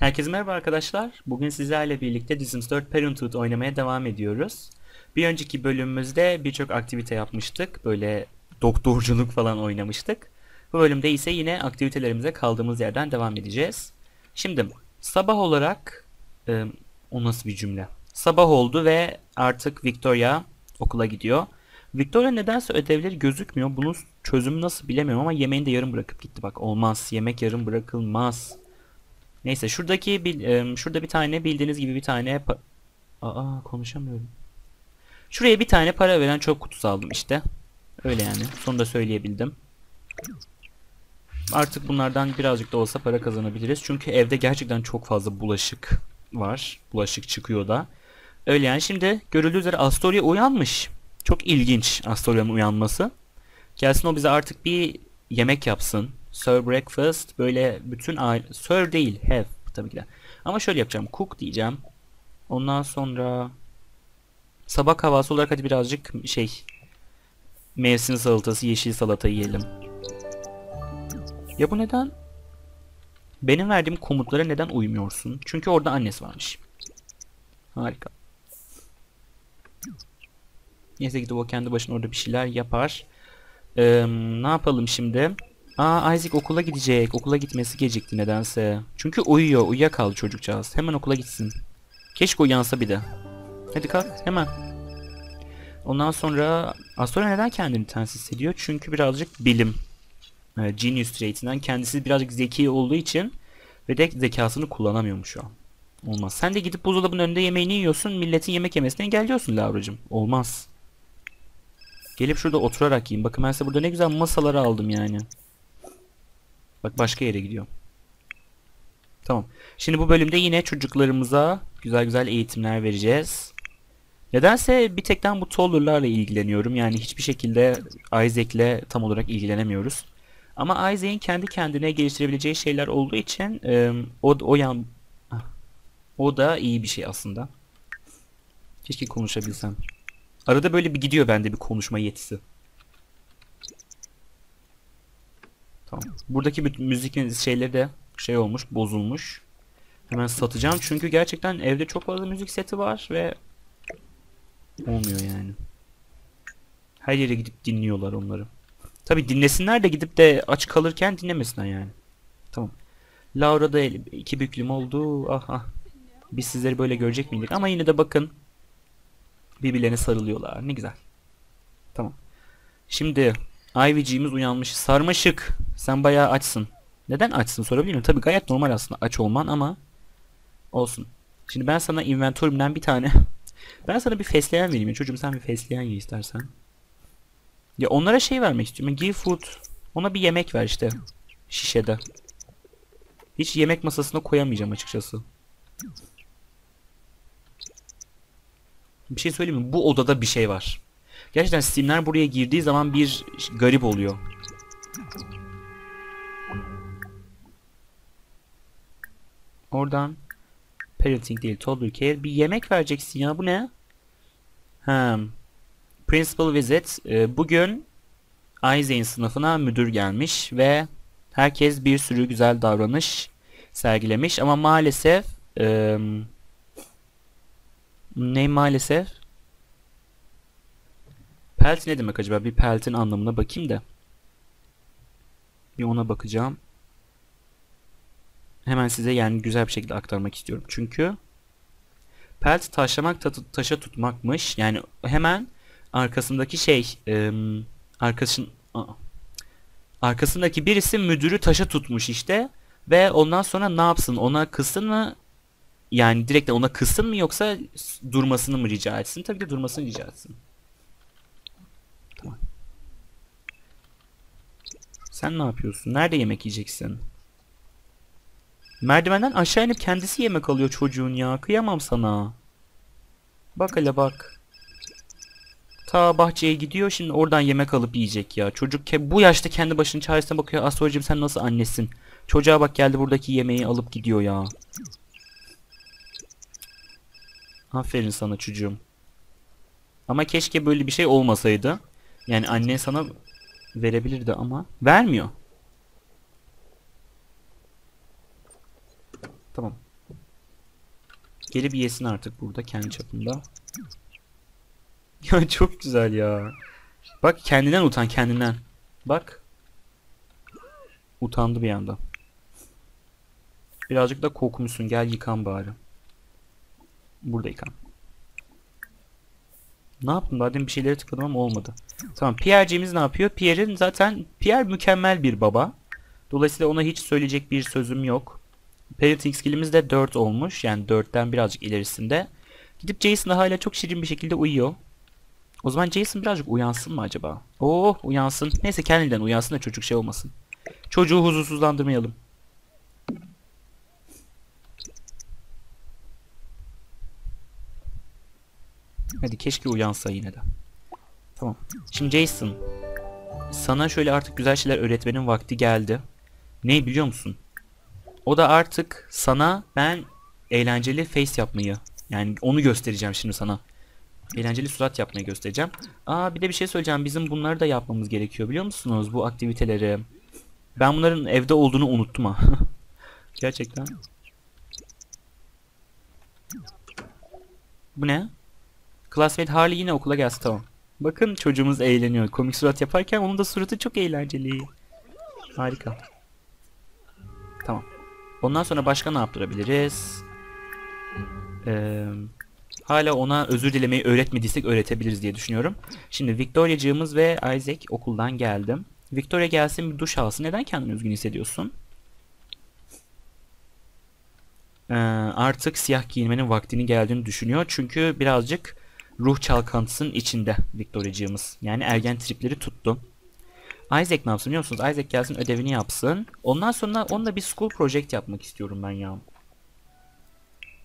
Herkese merhaba arkadaşlar. Bugün sizlerle birlikte The Sims 4 Parenthood oynamaya devam ediyoruz. Bir önceki bölümümüzde birçok aktivite yapmıştık. Böyle doktorculuk falan oynamıştık. Bu bölümde ise yine aktivitelerimize kaldığımız yerden devam edeceğiz. Şimdi sabah olarak e, o nasıl bir cümle? Sabah oldu ve artık Victoria okula gidiyor. Victoria nedense ödevleri gözükmüyor. Bunun çözümü nasıl bilemiyorum ama yemeğini de yarım bırakıp gitti. Bak olmaz. Yemek yarım bırakılmaz. Neyse şuradaki em, şurada bir tane bildiğiniz gibi bir tane Aa konuşamıyorum. Şuraya bir tane para veren çöp kutusu aldım işte. Öyle yani. Sonunda söyleyebildim. Artık bunlardan birazcık da olsa para kazanabiliriz. Çünkü evde gerçekten çok fazla bulaşık var. Bulaşık çıkıyor da. Öyle yani. Şimdi görüldüğü üzere Astoria uyanmış. Çok ilginç Astoria'nın uyanması. Gelsin o bize artık bir yemek yapsın. Serve breakfast böyle bütün aile... Serve değil have tabii ki de. Ama şöyle yapacağım. Cook diyeceğim. Ondan sonra sabah kahvaltısı olarak hadi birazcık şey mevsim salatası, yeşil salata yiyelim. Ya bu neden? Benim verdiğim komutlara neden uymuyorsun? Çünkü orada annesi varmış. Harika. Neyse gidip o kendi başına orada bir şeyler yapar. Ee, ne yapalım şimdi? Aa Isaac okula gidecek. Okula gitmesi gecikti nedense. Çünkü uyuyor. Uyuyakaldı çocukcağız. Hemen okula gitsin. Keşke uyansa bir de. Hadi kalk hemen. Ondan sonra Astora neden kendini tensiz hissediyor? Çünkü birazcık bilim. e, Genius traitinden kendisi birazcık zeki olduğu için ve de zekasını kullanamıyormuş şu an. Olmaz. Sen de gidip buzdolabının önünde yemeğini yiyorsun. Milletin yemek yemesini engelliyorsun Lavracığım. Olmaz. Gelip şurada oturarak yiyin. Bakın ben size burada ne güzel masaları aldım yani. Bak başka yere gidiyor. Tamam. Şimdi bu bölümde yine çocuklarımıza güzel güzel eğitimler vereceğiz. Nedense bir tekten bu Toller'larla ilgileniyorum. Yani hiçbir şekilde Isaac'le tam olarak ilgilenemiyoruz. Ama Isaac'in kendi kendine geliştirebileceği şeyler olduğu için e, o, o yan Ah. o da iyi bir şey aslında. Keşke konuşabilsem. Arada böyle bir gidiyor bende bir konuşma yetisi. Tamam. Buradaki bütün müzik şeyleri de şey olmuş, bozulmuş. Hemen satacağım çünkü gerçekten evde çok fazla müzik seti var ve olmuyor yani. Her yere gidip dinliyorlar onları. Tabi dinlesinler de gidip de aç kalırken dinlemesinler yani. Tamam. Laura da iki büklüm oldu. Aha. Biz sizleri böyle görecek miydik? Ama yine de bakın. Birbirlerine sarılıyorlar. Ne güzel. Tamam. Şimdi Ivy'ciğimiz uyanmış. Sarmaşık. Sen bayağı açsın. Neden açsın sorabilir miyim? Tabii gayet normal aslında aç olman ama olsun. Şimdi ben sana inventörümden bir tane ben sana bir fesleğen vereyim. Çocuğum sen bir fesleğen ye istersen. Ya onlara şey vermek istiyorum. Give food. Ona bir yemek ver işte. Şişede. Hiç yemek masasına koyamayacağım açıkçası. Bir şey söyleyeyim mi? Bu odada bir şey var. Gerçekten Steam'ler buraya girdiği zaman bir garip oluyor. Oradan parenting değil, toddler care. Bir yemek vereceksin ya. Bu ne? Ha. Principal visit. Ee, bugün Isaac'in sınıfına müdür gelmiş ve herkes bir sürü güzel davranış sergilemiş ama maalesef eee ne maalesef? Pelt ne demek acaba? Bir peltin anlamına bakayım da. Bir ona bakacağım. Hemen size yani güzel bir şekilde aktarmak istiyorum. Çünkü pelt taşlamak ta- taşa tutmakmış. Yani hemen arkasındaki şey arkasın arkasındaki birisi müdürü taşa tutmuş işte ve ondan sonra ne yapsın? Ona kızsın mı? Yani direkt ona kızsın mı yoksa durmasını mı rica etsin? Tabii ki durmasını rica etsin. Tamam. Sen ne yapıyorsun? Nerede yemek yiyeceksin? Merdivenden aşağı inip kendisi yemek alıyor çocuğun ya. Kıyamam sana. Bak hele bak. Ta bahçeye gidiyor şimdi oradan yemek alıp yiyecek ya. Çocuk bu yaşta kendi başının çaresine bakıyor. Astrolojim sen nasıl annesin? Çocuğa bak geldi buradaki yemeği alıp gidiyor ya. Aferin sana çocuğum. Ama keşke böyle bir şey olmasaydı. Yani annen sana verebilirdi ama vermiyor. Tamam. Gelip yesin artık burada kendi çapında. Ya çok güzel ya. Bak kendinden utan kendinden. Bak. Utandı bir anda. Birazcık da kokmuşsun. Gel yıkan bari. Burada yıkan. Ne yaptım? Badem bir şeyleri tıkladım ama olmadı. Tamam. Pierre'ciğimiz ne yapıyor? Pierre'in zaten Pierre mükemmel bir baba. Dolayısıyla ona hiç söyleyecek bir sözüm yok. Parenting skillimiz de 4 olmuş. Yani 4'ten birazcık ilerisinde. Gidip Jason da hala çok şirin bir şekilde uyuyor. O zaman Jason birazcık uyansın mı acaba? Oh uyansın. Neyse kendinden uyansın da çocuk şey olmasın. Çocuğu huzursuzlandırmayalım. Hadi keşke uyansa yine de. Tamam. Şimdi Jason. Sana şöyle artık güzel şeyler öğretmenin vakti geldi. Ne biliyor musun? O da artık sana ben eğlenceli face yapmayı yani onu göstereceğim şimdi sana. Eğlenceli surat yapmayı göstereceğim. Aa bir de bir şey söyleyeceğim. Bizim bunları da yapmamız gerekiyor biliyor musunuz? Bu aktiviteleri. Ben bunların evde olduğunu unuttum ha. Gerçekten. Bu ne? Classmate Harley yine okula gelsin tamam. Bakın çocuğumuz eğleniyor. Komik surat yaparken onun da suratı çok eğlenceli. Harika. Tamam. Ondan sonra başka ne yaptırabiliriz? Eee... Hala ona özür dilemeyi öğretmediysek öğretebiliriz diye düşünüyorum. Şimdi Victoria'cığımız ve Isaac okuldan geldim. Victoria gelsin bir duş alsın. Neden kendini üzgün hissediyorsun? Ee, artık siyah giyinmenin vaktini geldiğini düşünüyor. Çünkü birazcık ruh çalkantısının içinde Victoria'cığımız. Yani ergen tripleri tuttu. Isaac ne yapsın biliyor musunuz? Isaac gelsin ödevini yapsın. Ondan sonra onunla bir school project yapmak istiyorum ben ya.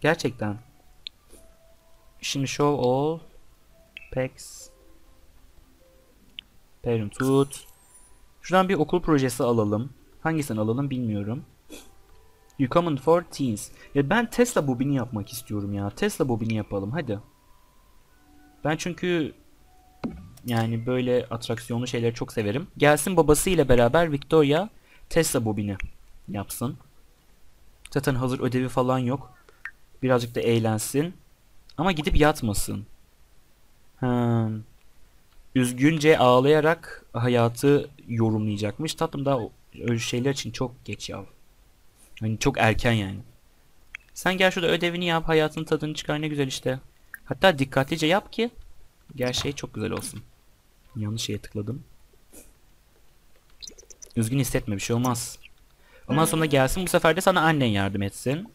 Gerçekten. Şimdi show all packs parenthood Şuradan bir okul projesi alalım. Hangisini alalım bilmiyorum. Recommend for teens. Ya ben Tesla bobini yapmak istiyorum ya. Tesla bobini yapalım hadi. Ben çünkü yani böyle atraksiyonlu şeyleri çok severim. Gelsin babasıyla beraber Victoria Tesla bobini yapsın. Zaten hazır ödevi falan yok. Birazcık da eğlensin. Ama gidip yatmasın. Ha. Üzgünce ağlayarak hayatı yorumlayacakmış. Tatlım daha öyle şeyler için çok geç ya. Hani çok erken yani. Sen gel şurada ödevini yap, hayatın tadını çıkar ne güzel işte. Hatta dikkatlice yap ki şey çok güzel olsun. Yanlış şeye tıkladım. Üzgün hissetme bir şey olmaz. Ondan sonra gelsin bu sefer de sana annen yardım etsin.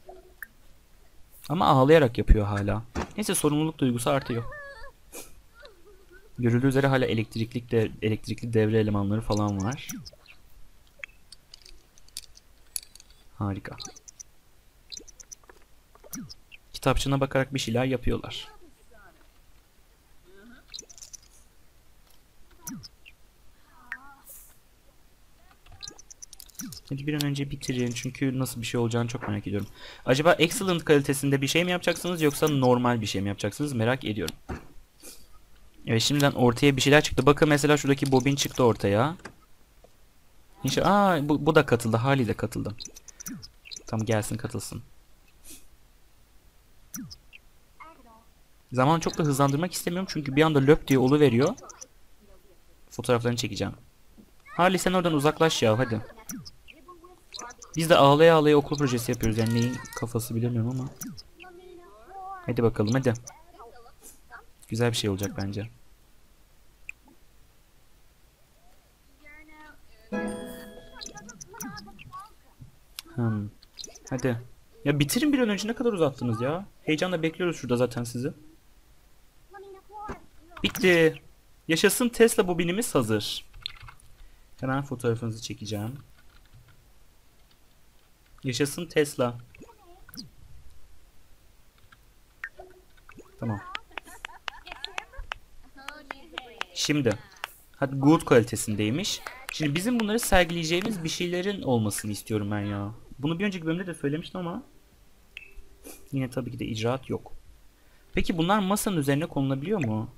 Ama ağlayarak yapıyor hala. Neyse sorumluluk duygusu artıyor. Görüldüğü üzere hala elektriklik de elektrikli devre elemanları falan var. Harika. Kitapçığına bakarak bir şeyler yapıyorlar. Hadi bir an önce bitirin çünkü nasıl bir şey olacağını çok merak ediyorum. Acaba excellent kalitesinde bir şey mi yapacaksınız yoksa normal bir şey mi yapacaksınız merak ediyorum. Evet şimdiden ortaya bir şeyler çıktı. Bakın mesela şuradaki bobin çıktı ortaya. İnşallah aa bu, bu da katıldı. Hali de katıldı. Tamam gelsin katılsın. Zamanı çok da hızlandırmak istemiyorum çünkü bir anda löp diye veriyor. Fotoğraflarını çekeceğim. Harley sen oradan uzaklaş ya hadi. Biz de ağlaya ağlaya okul projesi yapıyoruz yani neyin kafası bilemiyorum ama. Hadi bakalım hadi. Güzel bir şey olacak bence. Hmm. Hadi. Ya bitirin bir an önce ne kadar uzattınız ya. Heyecanla bekliyoruz şurada zaten sizi. Bitti. Yaşasın Tesla bobinimiz hazır. Hemen fotoğrafınızı çekeceğim. Yaşasın Tesla. Tamam. Şimdi. Hadi good kalitesindeymiş. Şimdi bizim bunları sergileyeceğimiz bir şeylerin olmasını istiyorum ben ya. Bunu bir önceki bölümde de söylemiştim ama yine tabii ki de icraat yok. Peki bunlar masanın üzerine konulabiliyor mu?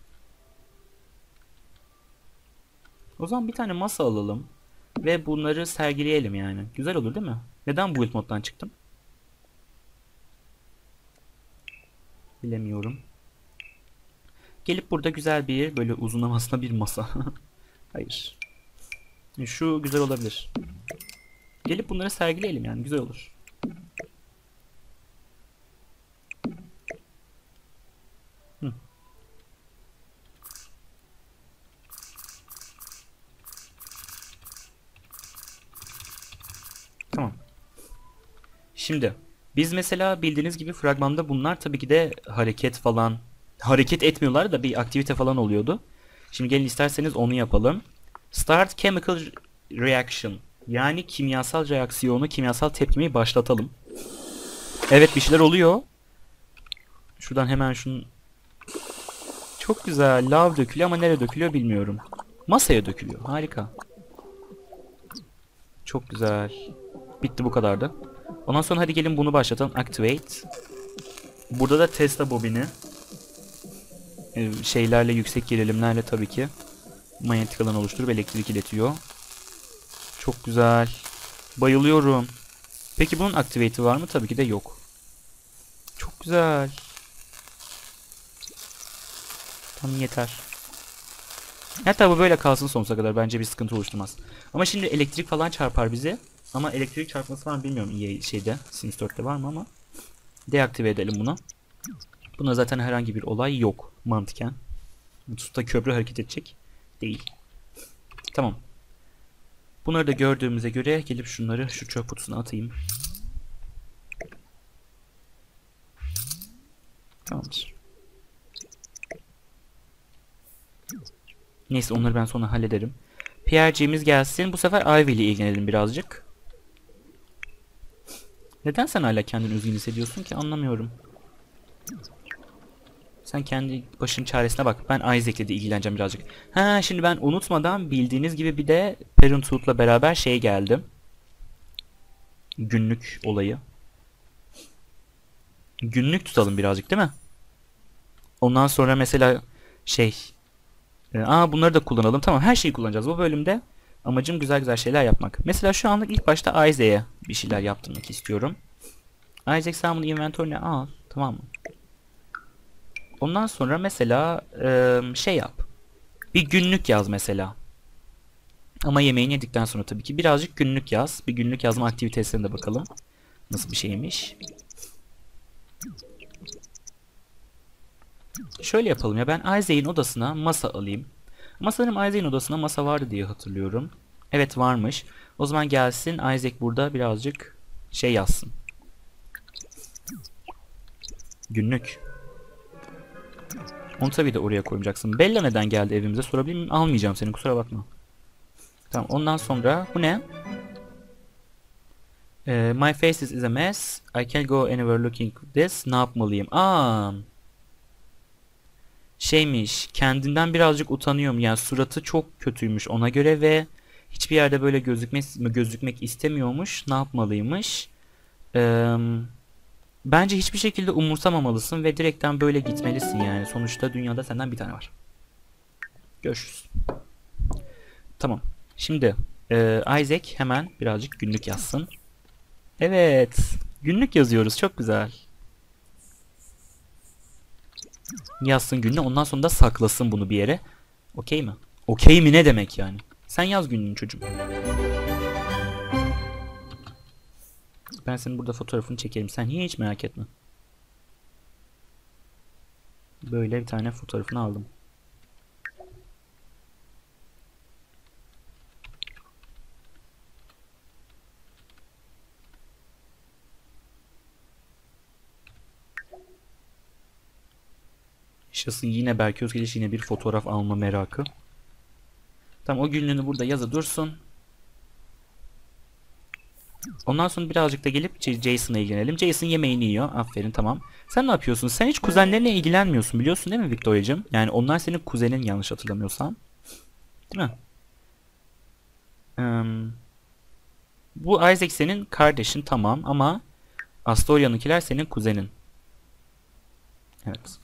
O zaman bir tane masa alalım ve bunları sergileyelim yani. Güzel olur değil mi? Neden build moddan çıktım? Bilemiyorum. Gelip burada güzel bir böyle uzunlamasına bir masa. Hayır. Şu güzel olabilir. Gelip bunları sergileyelim yani güzel olur. Hı. Tamam. Şimdi biz mesela bildiğiniz gibi fragmanda bunlar tabii ki de hareket falan hareket etmiyorlar da bir aktivite falan oluyordu. Şimdi gelin isterseniz onu yapalım. Start chemical reaction. Yani kimyasal reaksiyonu, kimyasal tepkimeyi başlatalım. Evet bir şeyler oluyor. Şuradan hemen şunu... Çok güzel. Lav dökülüyor ama nereye dökülüyor bilmiyorum. Masaya dökülüyor. Harika. Çok güzel. Bitti bu kadardı. Ondan sonra hadi gelin bunu başlatalım. Activate. Burada da Tesla bobini. Ee, şeylerle yüksek gerilimlerle tabii ki manyetik alan oluşturup elektrik iletiyor. Çok güzel. Bayılıyorum. Peki bunun activate'i var mı? Tabii ki de yok. Çok güzel. Tamam yeter. Hatta bu böyle kalsın sonsuza kadar. Bence bir sıkıntı oluşturmaz. Ama şimdi elektrik falan çarpar bizi. Ama elektrik çarpması var mı bilmiyorum iyi şeyde. Sims 4'te var mı ama. Deaktive edelim bunu. Buna zaten herhangi bir olay yok mantıken. Tutup köprü hareket edecek. Değil. Tamam. Bunları da gördüğümüze göre gelip şunları şu çöp kutusuna atayım. Tamamdır. Neyse onları ben sonra hallederim. Pierre'ciğimiz gelsin. Bu sefer Ivy ile ilgilenelim birazcık. Neden sen hala kendini üzgün hissediyorsun ki anlamıyorum. Sen kendi başın çaresine bak. Ben Isaac'le de ilgileneceğim birazcık. Ha şimdi ben unutmadan bildiğiniz gibi bir de Parenthood'la beraber şey geldim. Günlük olayı. Günlük tutalım birazcık değil mi? Ondan sonra mesela şey e, aa bunları da kullanalım. Tamam her şeyi kullanacağız bu bölümde. Amacım güzel güzel şeyler yapmak. Mesela şu anlık ilk başta Isaac'e bir şeyler yaptırmak istiyorum. Isaac sen bunu inventörüne al. Tamam mı? Ondan sonra mesela şey yap. Bir günlük yaz mesela. Ama yemeğini yedikten sonra tabii ki birazcık günlük yaz. Bir günlük yazma aktivitesine de bakalım. Nasıl bir şeymiş. Şöyle yapalım ya ben Isaac'in odasına masa alayım. Ama sanırım Isaac'in odasına masa vardı diye hatırlıyorum. Evet varmış. O zaman gelsin Isaac burada birazcık şey yazsın. Günlük. Onu tabii de oraya koyacaksın. Bella neden geldi evimize sorabilir miyim? Almayacağım seni kusura bakma. Tamam ondan sonra bu ne? Ee, my face is a mess. I can't go anywhere looking this. Ne yapmalıyım? Aa. Şeymiş. Kendinden birazcık utanıyorum. Yani suratı çok kötüymüş ona göre ve hiçbir yerde böyle gözükmek gözükmek istemiyormuş. Ne yapmalıymış? Eee Bence hiçbir şekilde umursamamalısın ve direkten böyle gitmelisin yani. Sonuçta dünyada senden bir tane var. Görüşürüz. Tamam. Şimdi e, Isaac hemen birazcık günlük yazsın. Evet. Günlük yazıyoruz. Çok güzel. Yazsın günlüğü. Ondan sonra da saklasın bunu bir yere. Okey mi? Okey mi ne demek yani? Sen yaz günlüğünü çocuğum. Ben senin burada fotoğrafını çekerim. Sen hiç merak etme. Böyle bir tane fotoğrafını aldım. Yaşasın yine Berke Özgeliş yine bir fotoğraf alma merakı. Tamam o günlüğünü burada yazı dursun. Ondan sonra birazcık da gelip Jason'a ilgilenelim. Jason yemeğini yiyor. Aferin tamam. Sen ne yapıyorsun? Sen hiç kuzenlerine ilgilenmiyorsun biliyorsun değil mi Victoria'cığım? Yani onlar senin kuzenin yanlış hatırlamıyorsam. Değil mi? Um, bu Isaac senin kardeşin tamam ama Astoria'nınkiler senin kuzenin. Evet.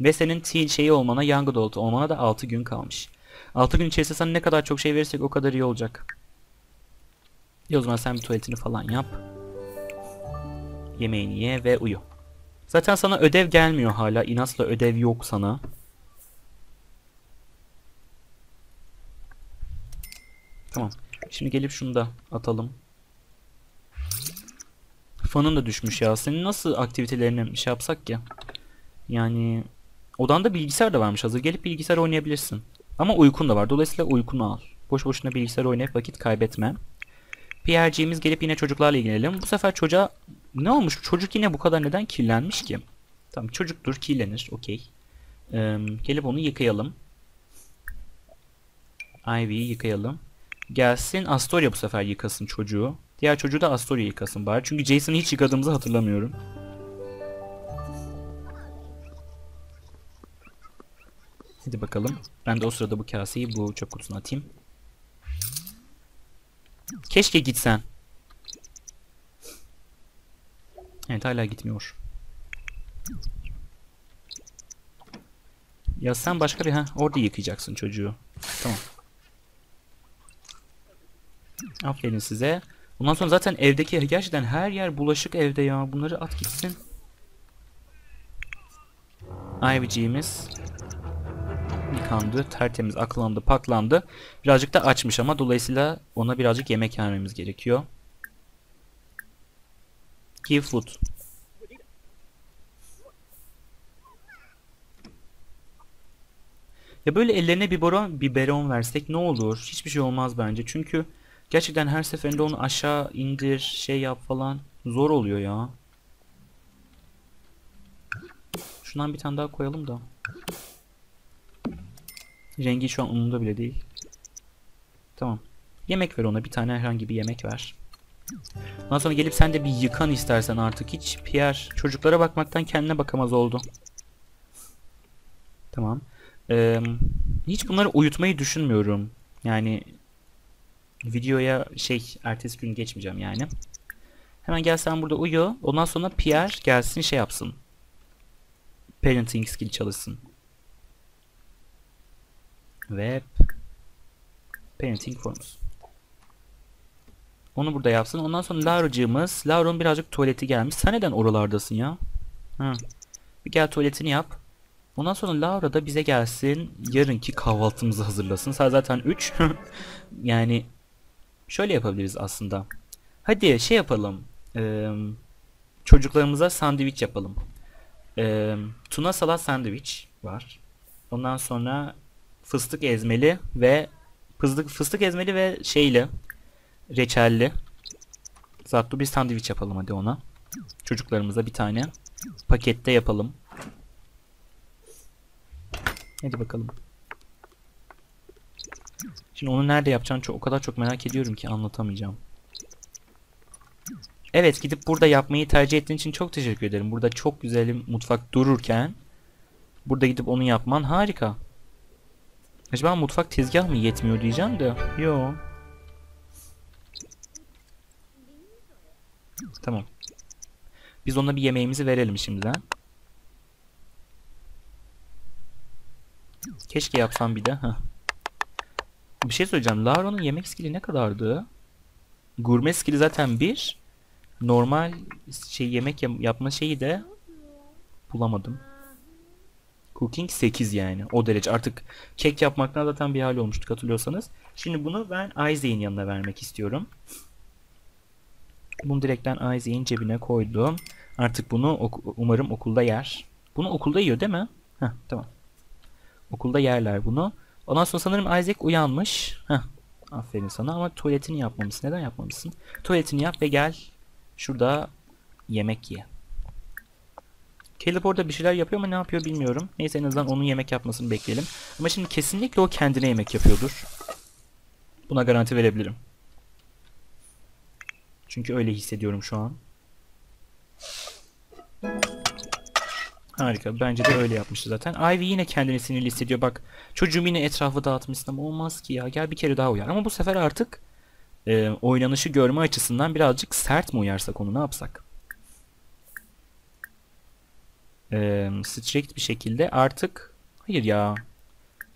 Ve senin teen şeyi olmana, young adult olmana da 6 gün kalmış. 6 gün içerisinde sana ne kadar çok şey verirsek o kadar iyi olacak. İyi o zaman sen bir tuvaletini falan yap. Yemeğini ye ve uyu. Zaten sana ödev gelmiyor hala. İnatla ödev yok sana. Tamam. Şimdi gelip şunu da atalım. Fanın da düşmüş ya. Senin nasıl aktivitelerini şey yapsak ya? Yani odanda bilgisayar da varmış hazır. Gelip bilgisayar oynayabilirsin. Ama uykun da var. Dolayısıyla uykunu al. Boş boşuna bilgisayar oynayıp vakit kaybetme. PRG'miz gelip yine çocuklarla ilgilenelim. Bu sefer çocuğa ne olmuş? Çocuk yine bu kadar neden kirlenmiş ki? Tamam çocuktur kirlenir. Okey. Ee, gelip onu yıkayalım. Ivy'yi yıkayalım. Gelsin Astoria bu sefer yıkasın çocuğu. Diğer çocuğu da Astoria yıkasın bari. Çünkü Jason'ı hiç yıkadığımızı hatırlamıyorum. Hadi bakalım. Ben de o sırada bu kaseyi bu çöp kutusuna atayım. Keşke gitsen. Evet hala gitmiyor. Ya sen başka bir ha orada yıkayacaksın çocuğu. Tamam. Aferin size. Bundan sonra zaten evdeki gerçekten her yer bulaşık evde ya. Bunları at gitsin. Ivy'ciğimiz yıkandı, tertemiz, aklandı, paklandı. Birazcık da açmış ama dolayısıyla ona birazcık yemek vermemiz gerekiyor. Give food. Ya böyle ellerine biberon, biberon versek ne olur? Hiçbir şey olmaz bence. Çünkü gerçekten her seferinde onu aşağı indir, şey yap falan zor oluyor ya. Şundan bir tane daha koyalım da. Rengi şu an umurumda bile değil. Tamam. Yemek ver ona. Bir tane herhangi bir yemek ver. Ondan sonra gelip sen de bir yıkan istersen artık. Hiç Pierre çocuklara bakmaktan kendine bakamaz oldu. Tamam. Ee, hiç bunları uyutmayı düşünmüyorum. Yani videoya şey ertesi gün geçmeyeceğim yani. Hemen gel sen burada uyu. Ondan sonra Pierre gelsin şey yapsın. Parenting skill çalışsın. Web Parenting Forms. Onu burada yapsın. Ondan sonra Laura'cığımız. Laura'nın birazcık tuvaleti gelmiş. Sen neden oralardasın ya? Ha. Bir gel tuvaletini yap. Ondan sonra Laura da bize gelsin. Yarınki kahvaltımızı hazırlasın. Saat zaten 3. yani şöyle yapabiliriz aslında. Hadi şey yapalım. Ee, çocuklarımıza sandviç yapalım. Ee, tuna salat sandviç var. Ondan sonra fıstık ezmeli ve fıstık fıstık ezmeli ve şeyli reçelli zattu bir sandviç yapalım hadi ona. Çocuklarımıza bir tane pakette yapalım. Hadi bakalım. Şimdi onu nerede yapacağını çok, o kadar çok merak ediyorum ki anlatamayacağım. Evet gidip burada yapmayı tercih ettiğin için çok teşekkür ederim. Burada çok güzel mutfak dururken burada gidip onu yapman harika. Acaba mutfak tezgah mı yetmiyor diyeceğim de. Yo. Tamam. Biz ona bir yemeğimizi verelim şimdiden. Keşke yapsam bir de. Heh. Bir şey söyleyeceğim. Laura'nın yemek skili ne kadardı? Gurme skili zaten bir. Normal şey yemek yapma şeyi de bulamadım. Cooking 8 yani. O derece. Artık kek yapmaktan zaten bir hal olmuştuk hatırlıyorsanız. Şimdi bunu ben Isaac'in yanına vermek istiyorum. Bunu direkten Isaac'in cebine koydum. Artık bunu ok umarım okulda yer. Bunu okulda yiyor değil mi? Heh tamam. Okulda yerler bunu. Ondan sonra sanırım Isaac uyanmış. Heh. Aferin sana ama tuvaletini yapmamışsın. Neden yapmamışsın? Tuvaletini yap ve gel. Şurada yemek ye. Caleb orada bir şeyler yapıyor ama ne yapıyor bilmiyorum. Neyse en azından onun yemek yapmasını bekleyelim. Ama şimdi kesinlikle o kendine yemek yapıyordur. Buna garanti verebilirim. Çünkü öyle hissediyorum şu an. Harika. Bence de öyle yapmıştı zaten. Ivy yine kendini sinirli hissediyor. Bak çocuğum yine etrafı dağıtmışsın ama olmaz ki ya. Gel bir kere daha uyar. Ama bu sefer artık e, oynanışı görme açısından birazcık sert mi uyarsak onu ne yapsak? E, strict bir şekilde artık hayır ya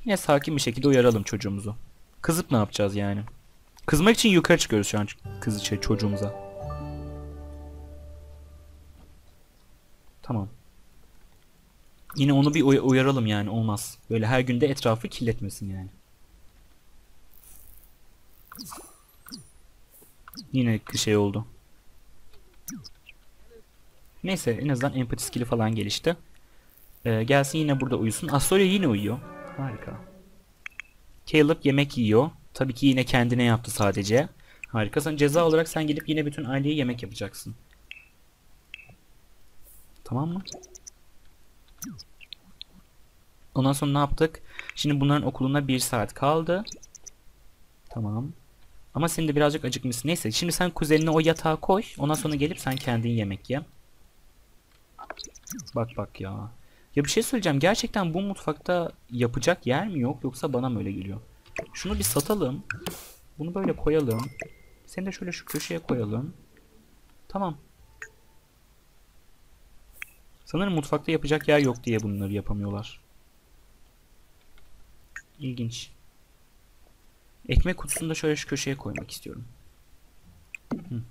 yine sakin bir şekilde uyaralım çocuğumuzu. Kızıp ne yapacağız yani? Kızmak için yukarı çıkıyoruz şu an kızı şey, çocuğumuza. Tamam. Yine onu bir uy- uyaralım yani olmaz. Böyle her günde etrafı kirletmesin yani. Yine şey oldu. Neyse en azından empati skill'i falan gelişti. Ee, gelsin yine burada uyusun. Astoria yine uyuyor. Harika. Caleb yemek yiyor. Tabii ki yine kendine yaptı sadece. Harika. Sen ceza olarak sen gidip yine bütün aileye yemek yapacaksın. Tamam mı? Ondan sonra ne yaptık? Şimdi bunların okuluna bir saat kaldı. Tamam. Ama senin de birazcık acıkmışsın. Neyse şimdi sen kuzenine o yatağa koy. Ondan sonra gelip sen kendin yemek ye. Bak bak ya. Ya bir şey söyleyeceğim. Gerçekten bu mutfakta yapacak yer mi yok yoksa bana mı öyle geliyor? Şunu bir satalım. Bunu böyle koyalım. Seni de şöyle şu köşeye koyalım. Tamam. Sanırım mutfakta yapacak yer yok diye bunları yapamıyorlar. İlginç. Ekmek kutusunu da şöyle şu köşeye koymak istiyorum. Hı.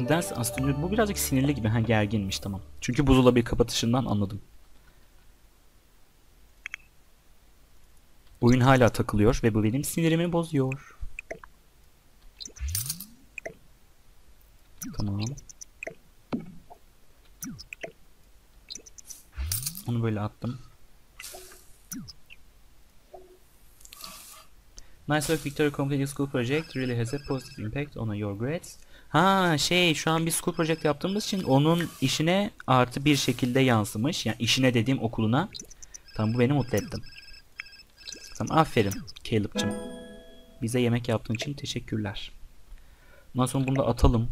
Nedense aslında bu birazcık sinirli gibi. Ha gerginmiş tamam. Çünkü buzdolabı kapatışından anladım. Oyun hala takılıyor ve bu benim sinirimi bozuyor. Tamam. Onu böyle attım. Nice work Victoria completed your school project really has a positive impact on your grades. Ha şey şu an bir school project yaptığımız için onun işine artı bir şekilde yansımış. Yani işine dediğim okuluna. Tamam bu beni mutlu ettim. Tamam aferin Caleb'cım. Bize yemek yaptığın için teşekkürler. Ondan sonra bunu da atalım.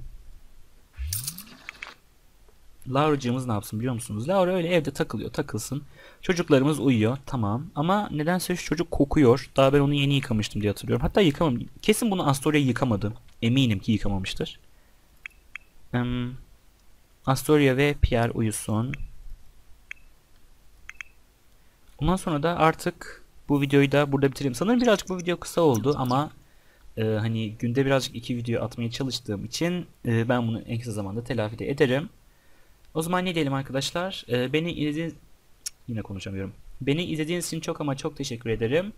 Laura'cığımız ne yapsın biliyor musunuz? Laura öyle evde takılıyor, takılsın. Çocuklarımız uyuyor, tamam. Ama nedense şu çocuk kokuyor. Daha ben onu yeni yıkamıştım diye hatırlıyorum. Hatta yıkamam. Kesin bunu Astoria yıkamadı. Eminim ki yıkamamıştır. Astoria ve Pierre uyusun. Ondan sonra da artık bu videoyu da burada bitireyim. Sanırım birazcık bu video kısa oldu ama e, hani günde birazcık iki video atmaya çalıştığım için e, ben bunu en kısa zamanda telafi de ederim. O zaman ne diyelim arkadaşlar? Ee, beni izlediğiniz... Yine konuşamıyorum. Beni izlediğiniz için çok ama çok teşekkür ederim.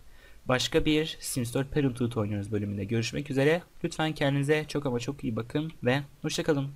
Başka bir Sims 4 Parenthood oynuyoruz bölümünde görüşmek üzere. Lütfen kendinize çok ama çok iyi bakın ve hoşçakalın.